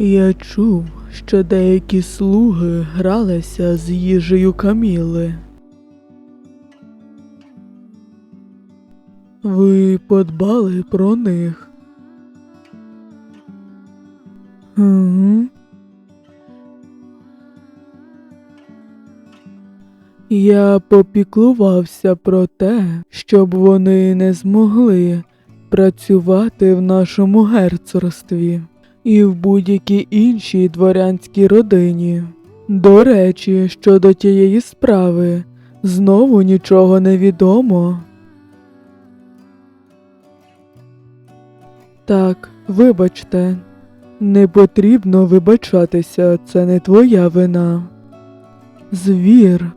Я чув, що деякі слуги гралися з їжею Каміли. Ви подбали про них. Угу. Я попіклувався про те, щоб вони не змогли працювати в нашому герцогстві і в будь-якій іншій дворянській родині. До речі, щодо тієї справи, знову нічого не відомо. Так, вибачте, не потрібно вибачатися, це не твоя вина. Звір.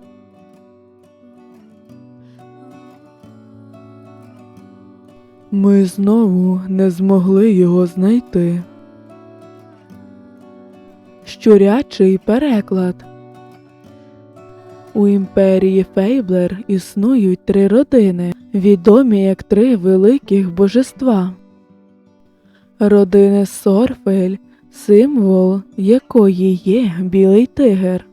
Ми знову не змогли його знайти. Щурячий переклад. У імперії Фейблер існують три родини, відомі як три великих божества. Родини Сорфель, символ якої є білий тигр.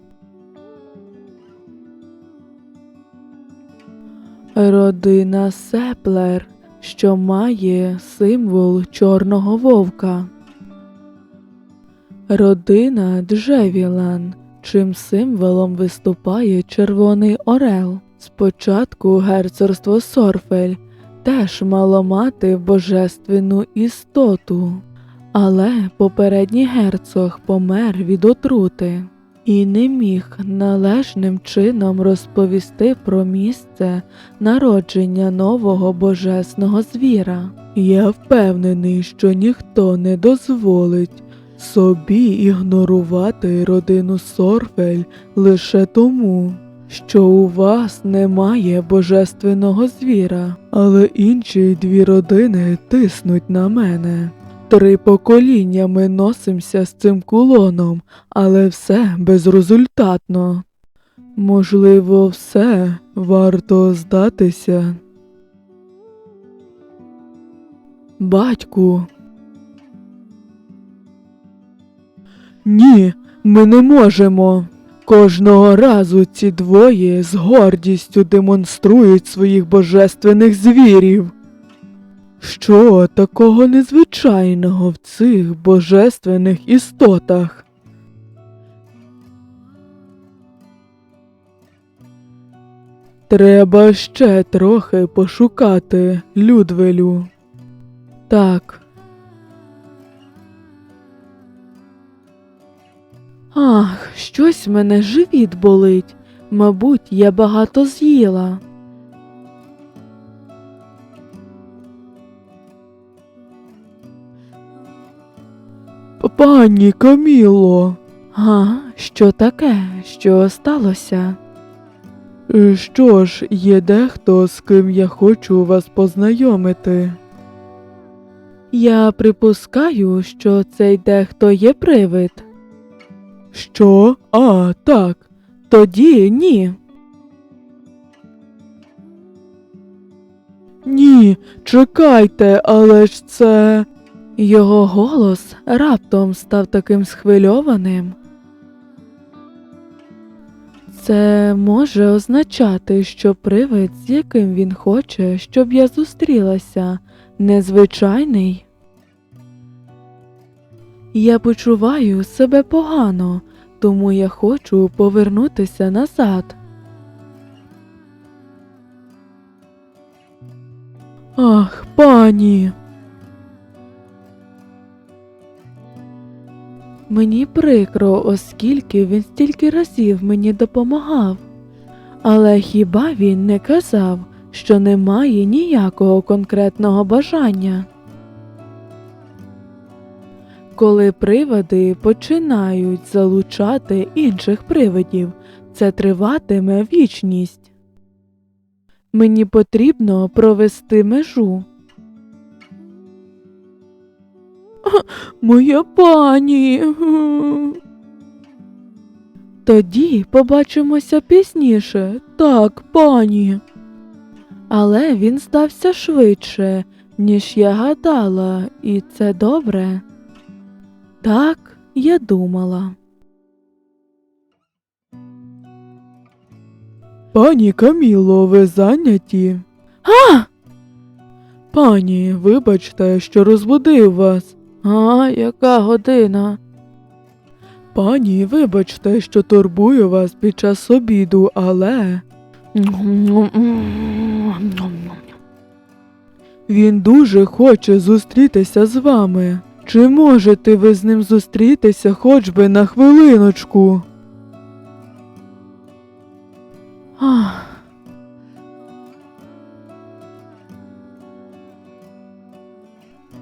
Родина Сеплер, що має символ чорного вовка. Родина Джевілан, чим символом виступає червоний орел. Спочатку герцогство Сорфель теж мало мати божественну істоту, але попередній герцог помер від отрути і не міг належним чином розповісти про місце народження нового божесного звіра. Я впевнений, що ніхто не дозволить собі ігнорувати родину Сорфель лише тому, що у вас немає божественного звіра, але інші дві родини тиснуть на мене. Три покоління ми носимося з цим кулоном, але все безрезультатно. Можливо, все варто здатися. Батьку. Ні, ми не можемо. Кожного разу ці двоє з гордістю демонструють своїх божественних звірів. Що такого незвичайного в цих божественних істотах? Треба ще трохи пошукати, Людвелю. Так. Ах, щось мене живіт болить. Мабуть, я багато з'їла. Пані Каміло. Га, що таке? Що сталося? Е, Що ж, є дехто, з ким я хочу вас познайомити. Я припускаю, що цей дехто є привид. Що? А, так. Тоді ні. Ні, чекайте, але ж це. Його голос раптом став таким схвильованим. Це може означати, що привид, з яким він хоче, щоб я зустрілася, незвичайний. Я почуваю себе погано, тому я хочу повернутися назад. Ах, пані. Мені прикро, оскільки він стільки разів мені допомагав. Але хіба він не казав, що немає ніякого конкретного бажання? Коли привиди починають залучати інших привидів, це триватиме вічність. Мені потрібно провести межу. Моя пані. Тоді побачимося пізніше. Так, пані. Але він здався швидше, ніж я гадала, і це добре. Так, я думала. Пані Каміло, ви зайняті? А! Пані, вибачте, що розбудив вас. А, яка година? Пані, вибачте, що турбую вас під час обіду, але він дуже хоче зустрітися з вами. Чи можете ви з ним зустрітися хоч би на хвилиночку? Ах.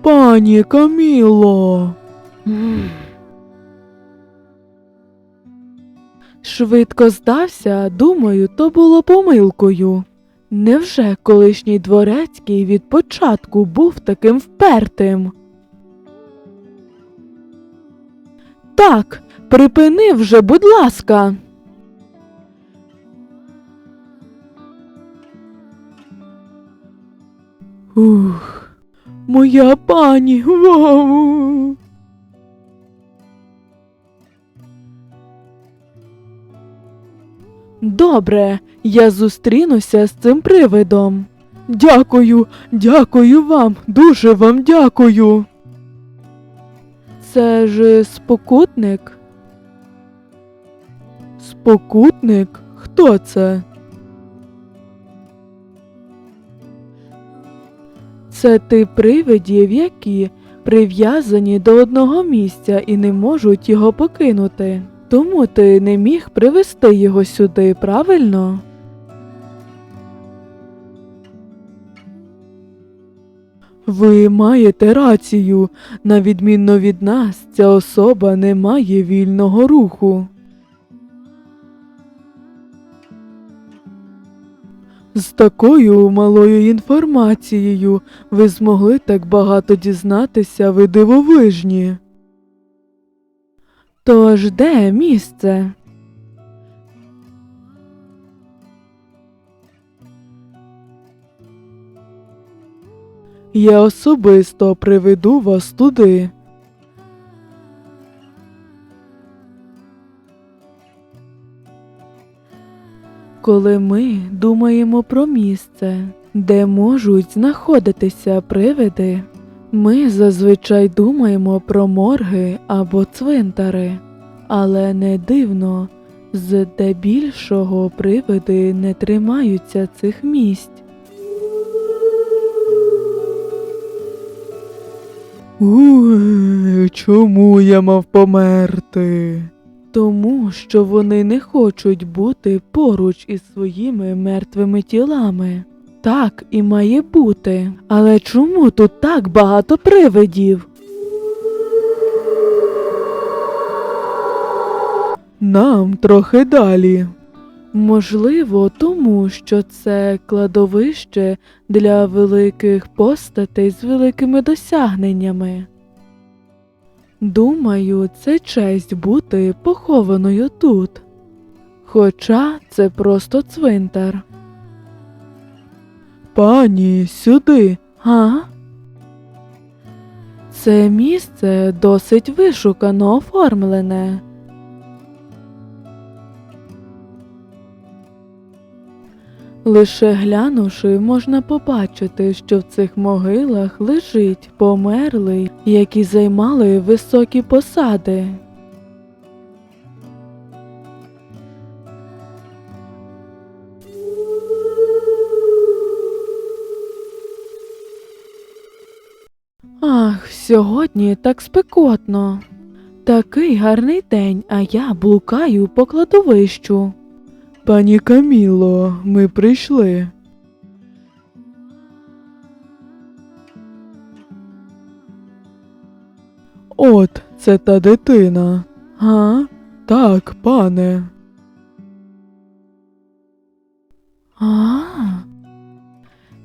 Пані Каміло. Швидко здався, думаю, то було помилкою. Невже колишній дворецький від початку був таким впертим? Так, припини вже, будь ласка. Ух, моя пані. Вау. Добре, я зустрінуся з цим привидом. Дякую, дякую вам, дуже вам дякую. Це ж спокутник. Спокутник? Хто це? Це ти привидів, які прив'язані до одного місця і не можуть його покинути. Тому ти не міг привести його сюди, правильно? Ви маєте рацію. На відмінно від нас, ця особа не має вільного руху. З такою малою інформацією ви змогли так багато дізнатися, ви дивовижні. Тож де місце? Я особисто приведу вас туди. Коли ми думаємо про місце, де можуть знаходитися привиди, ми зазвичай думаємо про морги або цвинтари, але не дивно, здебільшого привиди не тримаються цих місць. Чому я мав померти? Тому що вони не хочуть бути поруч із своїми мертвими тілами. Так і має бути. Але чому тут так багато привидів? Нам трохи далі. Можливо, тому що це кладовище для великих постатей з великими досягненнями. Думаю, це честь бути похованою тут. Хоча це просто цвинтар. Пані, сюди. А? Це місце досить вишукано оформлене. Лише глянувши, можна побачити, що в цих могилах лежить померлий, які займали високі посади. Ах, сьогодні так спекотно. Такий гарний день, а я блукаю по кладовищу. Пані Каміло, ми прийшли. От, це та дитина. Га? Так, пане. А.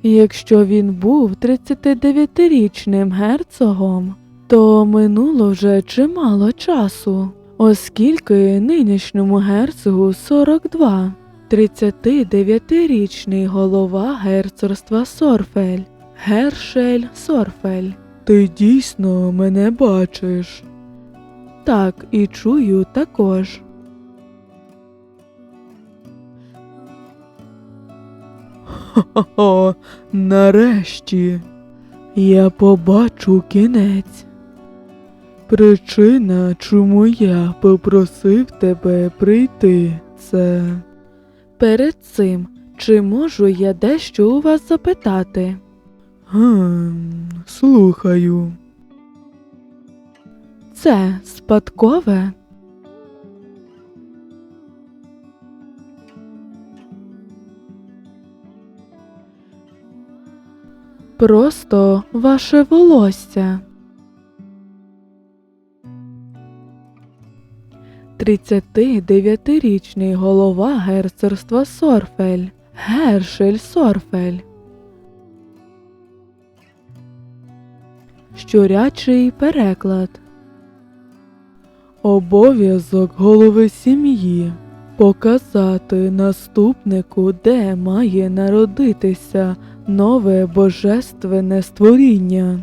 Якщо він був 39-річним герцогом, то минуло вже чимало часу, оскільки нинішньому герцогу 42, 39-річний голова герцогства Сорфель, Гершель Сорфель. Ти дійсно мене бачиш. так і чую також. Хо-хо, нарешті я побачу кінець. Причина, чому я попросив тебе прийти, це. Перед цим, чи можу я дещо у вас запитати? Гм, слухаю. Це спадкове? Просто ваше волосся. 39-річний голова герцогства Сорфель, Гершель Сорфель. Щурячий переклад. Обов'язок голови сім'ї показати наступнику, де має народитися нове божественне створіння.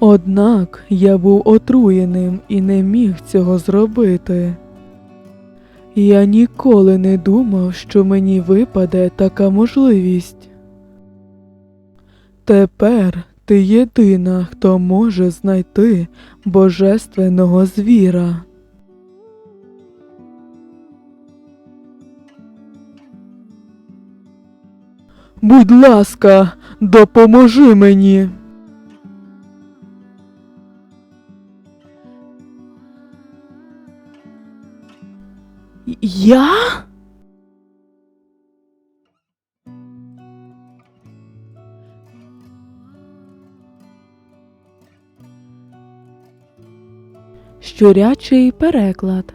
Однак я був отруєним і не міг цього зробити. Я ніколи не думав, що мені випаде така можливість. Тепер ти єдина, хто може знайти божественного звіра. Будь ласка, допоможи мені. Я? Щурячий переклад.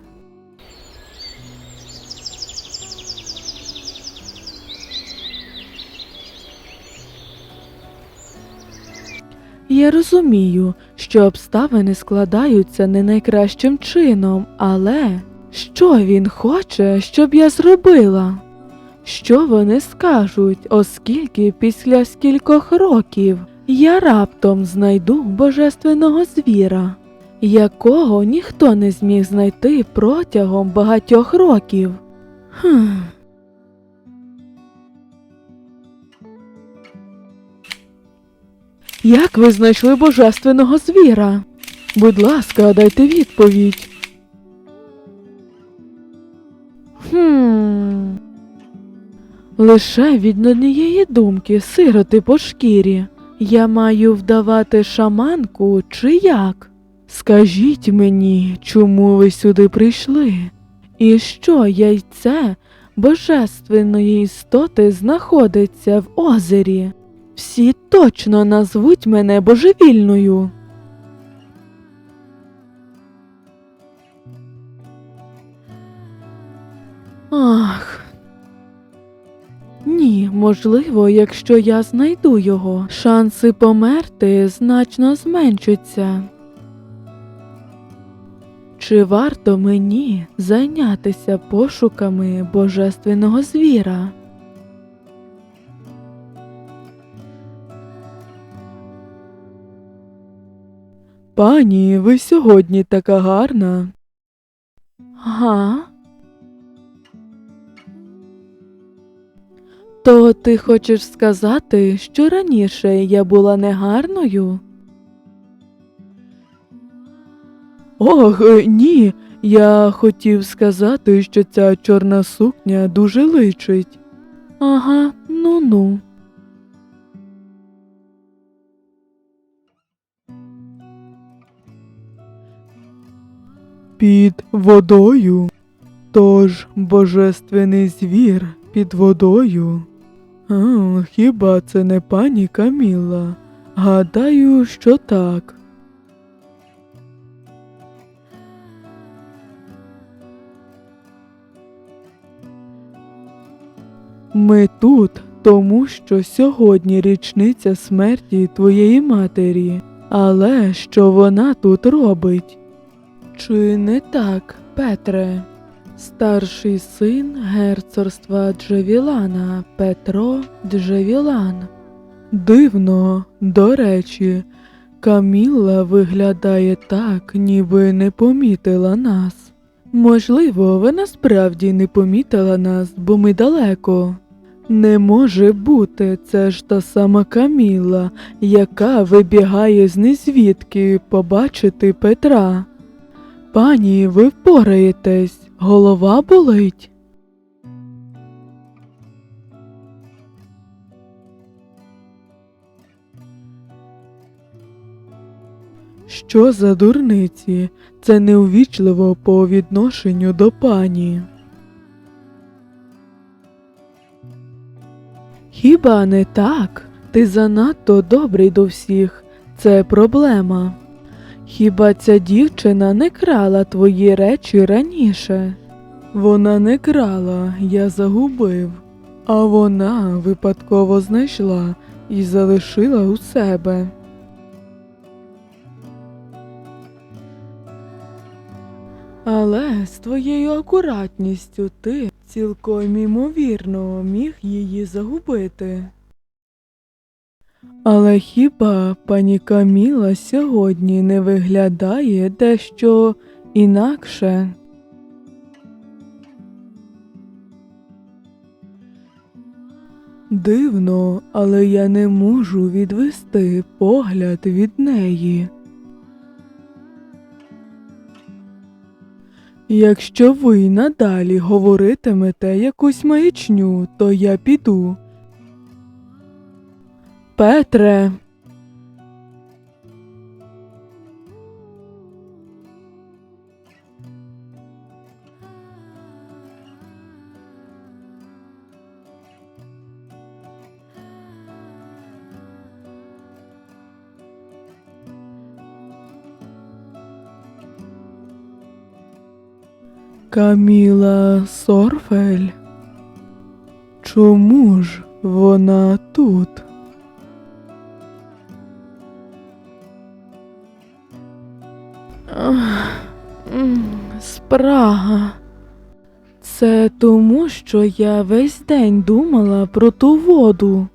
Я розумію, що обставини складаються не найкращим чином, але що він хоче, щоб я зробила? Що вони скажуть, оскільки після скількох років я раптом знайду божественного звіра, якого ніхто не зміг знайти протягом багатьох років? Хм. Як ви знайшли божественного звіра? Будь ласка, дайте відповідь. Хм. Лише від однієї думки сироти по шкірі. Я маю вдавати шаманку чи як? Скажіть мені, чому ви сюди прийшли? І що яйце божественної істоти знаходиться в озері? Всі точно назвуть мене божевільною. Ах. Ні, можливо, якщо я знайду його, шанси померти значно зменшаться. Чи варто мені зайнятися пошуками божественного звіра? Пані, ви сьогодні така гарна. Га? То ти хочеш сказати, що раніше я була негарною? Ох, е, ні. Я хотів сказати, що ця чорна сукня дуже личить. Ага, ну-ну. Під водою. Тож божественний звір під водою. Хіба це не пані Каміла? Гадаю, що так. Ми тут, тому що сьогодні річниця смерті твоєї матері. Але що вона тут робить? Чи не так, Петре? Старший син герцогства Джевілана Петро Джевілан. Дивно, до речі, Камілла виглядає так, ніби не помітила нас. Можливо, вона справді не помітила нас, бо ми далеко. Не може бути, це ж та сама Каміла, яка вибігає з незвідки побачити Петра. Пані, ви впораєтесь, голова болить. Що за дурниці? Це неувічливо по відношенню до пані. Хіба не так? Ти занадто добрий до всіх. Це проблема. Хіба ця дівчина не крала твої речі раніше? Вона не крала, я загубив, а вона випадково знайшла і залишила у себе. Але з твоєю акуратністю ти цілком імовірно міг її загубити. Але хіба пані Каміла сьогодні не виглядає дещо інакше? Дивно, але я не можу відвести погляд від неї. Якщо ви надалі говоритимете якусь маячню, то я піду. Петре. Каміла Сорфель. Чому ж вона тут? Спрага. Це тому, що я весь день думала про ту воду.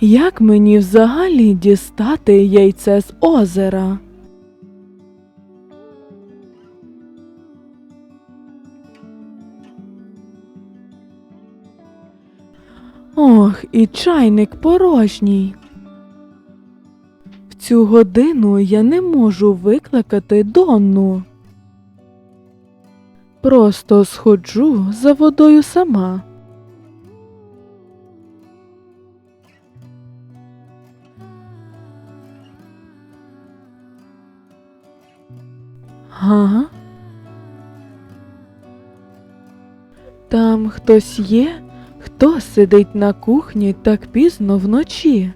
Як мені взагалі дістати яйце з озера? Ох, і чайник порожній. В цю годину я не можу викликати Донну. Просто сходжу за водою сама. Га? Там хтось є? Хто сидить на кухні так пізно вночі?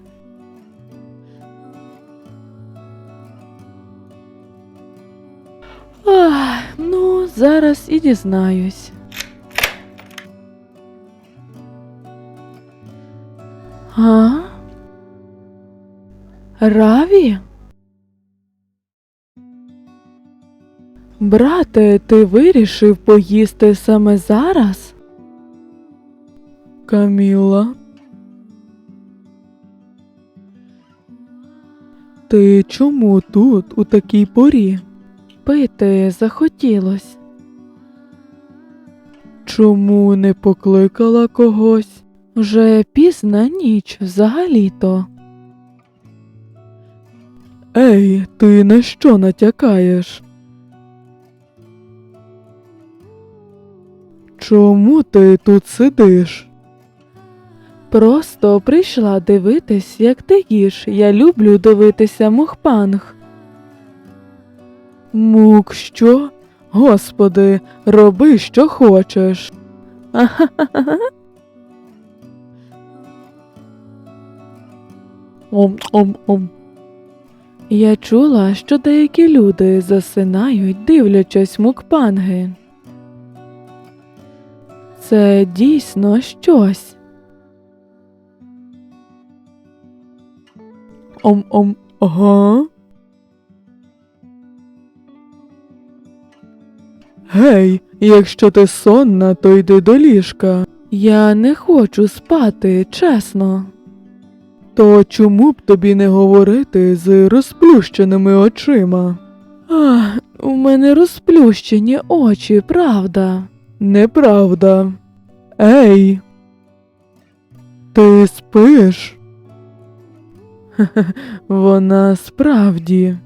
Зараз і дізнаюсь. А? Раві? Брате, ти вирішив поїсти саме зараз? Каміла. Ти чому тут у такій порі? Пити захотілось. Чому не покликала когось? Вже пізна ніч взагалі-то. Ей, ти на що натякаєш? Чому ти тут сидиш? Просто прийшла дивитись, як ти їш. Я люблю дивитися мухпанг. Мук, що? Господи, роби, що хочеш. Ом-ом-ом. Я чула, що деякі люди засинають, дивлячись мукпанги. Це дійсно щось. Ом-ом, ага. Гей, якщо ти сонна, то йди до ліжка. Я не хочу спати, чесно. То чому б тобі не говорити з розплющеними очима? Ах, у мене розплющені очі, правда. Неправда. Ей. Ти спиш? Вона справді.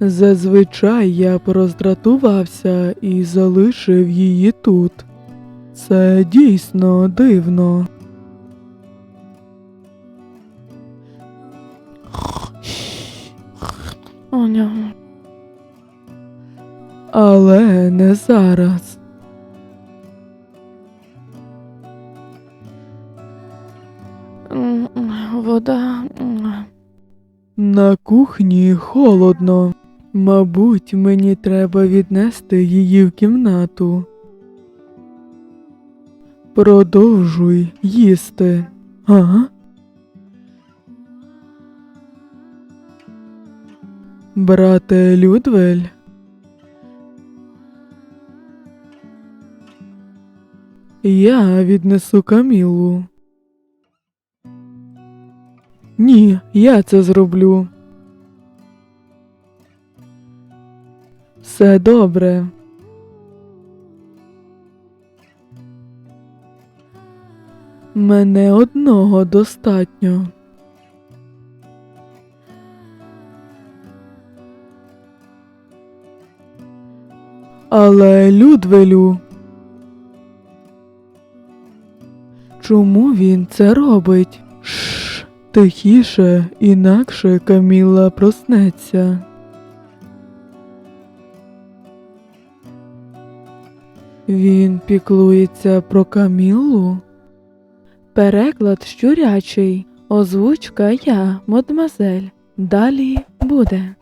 Зазвичай я б роздратувався і залишив її тут. Це дійсно дивно. Але не зараз. Вода. На кухні холодно. Мабуть, мені треба віднести її в кімнату. Продовжуй їсти. Ага. Брате Людвель. Я віднесу Камілу. Ні, я це зроблю. Все добре. Мене одного достатньо. Але Людвелю. Чому він це робить? Шш, тихіше, інакше Каміла проснеться. Він піклується про Камілу? Переклад щурячий. Озвучка я, мадмазель. Далі буде.